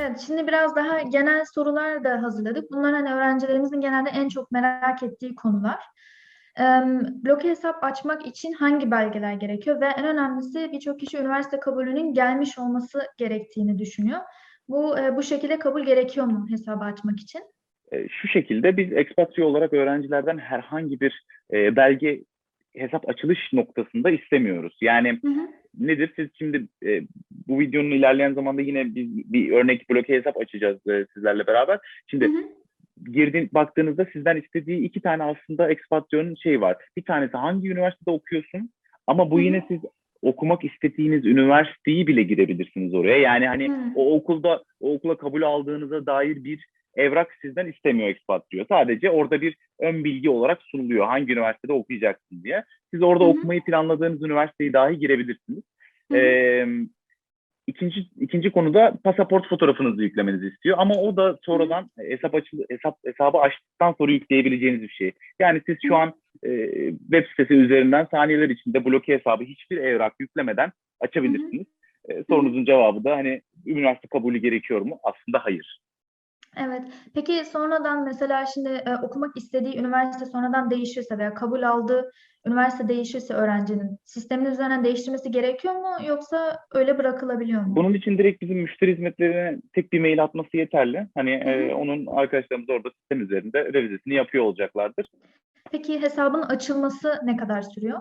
Evet, şimdi biraz daha genel sorular da hazırladık. Bunlar hani öğrencilerimizin genelde en çok merak ettiği konular. Em, bloke hesap açmak için hangi belgeler gerekiyor ve en önemlisi birçok kişi üniversite kabulünün gelmiş olması gerektiğini düşünüyor. Bu e, bu şekilde kabul gerekiyor mu hesabı açmak için? E, şu şekilde biz ekspatri olarak öğrencilerden herhangi bir e, belge hesap açılış noktasında istemiyoruz. Yani Hı hı, nedir? Siz şimdi e, bu videonun ilerleyen zamanda yine biz bir örnek bloke hesap açacağız e, sizlerle beraber. Şimdi hı hı, girdin baktığınızda sizden istediği iki tane aslında ekspatriyanın şeyi var. Bir tanesi hangi üniversitede okuyorsun ama bu Hı hı. yine siz okumak istediğiniz üniversiteyi bile girebilirsiniz oraya. Yani hani Hı. o okulda o okula kabul aldığınıza dair bir evrak sizden istemiyor ekspatriyo. Sadece orada bir ön bilgi olarak sunuluyor hangi üniversitede okuyacaksın diye. Siz orada Hı hı. okumayı planladığınız üniversiteyi dahi girebilirsiniz. Hı hı. Ee, ikinci ikinci konuda pasaport fotoğrafınızı yüklemenizi istiyor ama o da sonradan hesap açılı hesap hesabı açtıktan sonra yükleyebileceğiniz bir şey. Yani siz şu an e, web sitesi üzerinden saniyeler içinde bloke hesabı hiçbir evrak yüklemeden açabilirsiniz. E, sorunuzun cevabı da hani üniversite kabulü gerekiyor mu? Aslında hayır. Evet. Peki sonradan mesela şimdi e, okumak istediği üniversite sonradan değişirse veya kabul aldığı üniversite değişirse öğrencinin sistemin üzerinden değiştirmesi gerekiyor mu yoksa öyle bırakılabiliyor mu? Bunun için direkt bizim müşteri hizmetlerine tek bir mail atması yeterli. Hani e, onun arkadaşlarımız orada sistem üzerinde revizesini yapıyor olacaklardır. Peki hesabın açılması ne kadar sürüyor?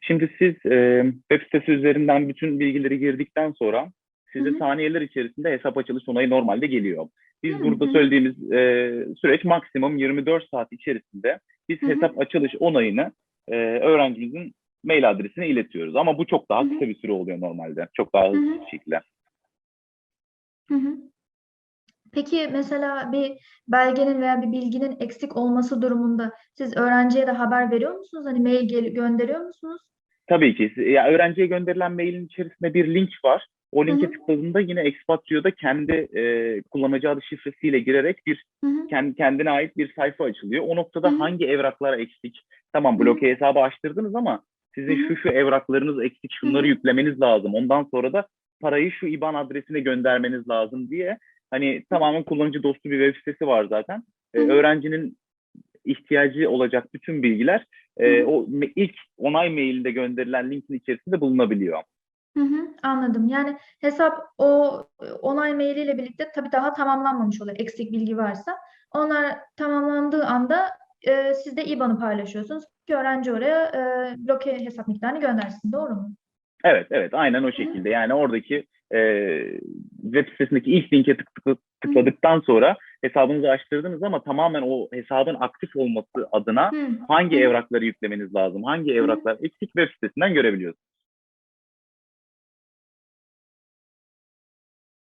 Şimdi siz e, web sitesi üzerinden bütün bilgileri girdikten sonra size Hı hı. saniyeler içerisinde hesap açılış onayı normalde geliyor. Biz Hı burada söylediğimiz e, süreç maksimum 24 saat içerisinde biz Hı hı. hesap açılış onayını e, öğrencimizin mail adresine iletiyoruz. Ama bu çok daha Hı hı. kısa bir süre oluyor normalde. Çok daha hızlı Hı hı. bir şekilde. Peki mesela bir belgenin veya bir bilginin eksik olması durumunda siz öğrenciye de haber veriyor musunuz? Hani mail gönderiyor musunuz? Tabii ki. Ya, öğrenciye gönderilen mailin içerisinde bir link var. O linke tıkladığında yine Expatrio'da kendi e, kullanıcı adı şifresiyle girerek bir Hı hı. kendi kendine ait bir sayfa açılıyor. O noktada hı. hangi evraklar eksik? Tamam bloke hesabı açtırdınız ama sizin hı. şu şu evraklarınız eksik, şunları hı. yüklemeniz lazım. Ondan sonra da parayı şu IBAN adresine göndermeniz lazım diye hani tamamen kullanıcı dostu bir web sitesi var zaten. Ee, öğrencinin ihtiyacı olacak bütün bilgiler e, o ilk onay mailinde gönderilen linkin içerisinde bulunabiliyor. Hı hı, anladım. Yani hesap o onay mailiyle birlikte tabii daha tamamlanmamış oluyor. Eksik bilgi varsa. Onlar tamamlandığı anda e, siz de IBAN'ı paylaşıyorsunuz ki öğrenci oraya e, bloke hesap miktarını göndersin. Doğru mu? Evet, evet, aynen o şekilde. Yani oradaki e, web sitesindeki ilk linke tık, tık- tıkladıktan sonra hesabınızı açtırdınız ama tamamen o hesabın aktif olması adına Hı hangi evrakları yüklemeniz lazım, hangi evraklar eksik web sitesinden görebiliyorsunuz.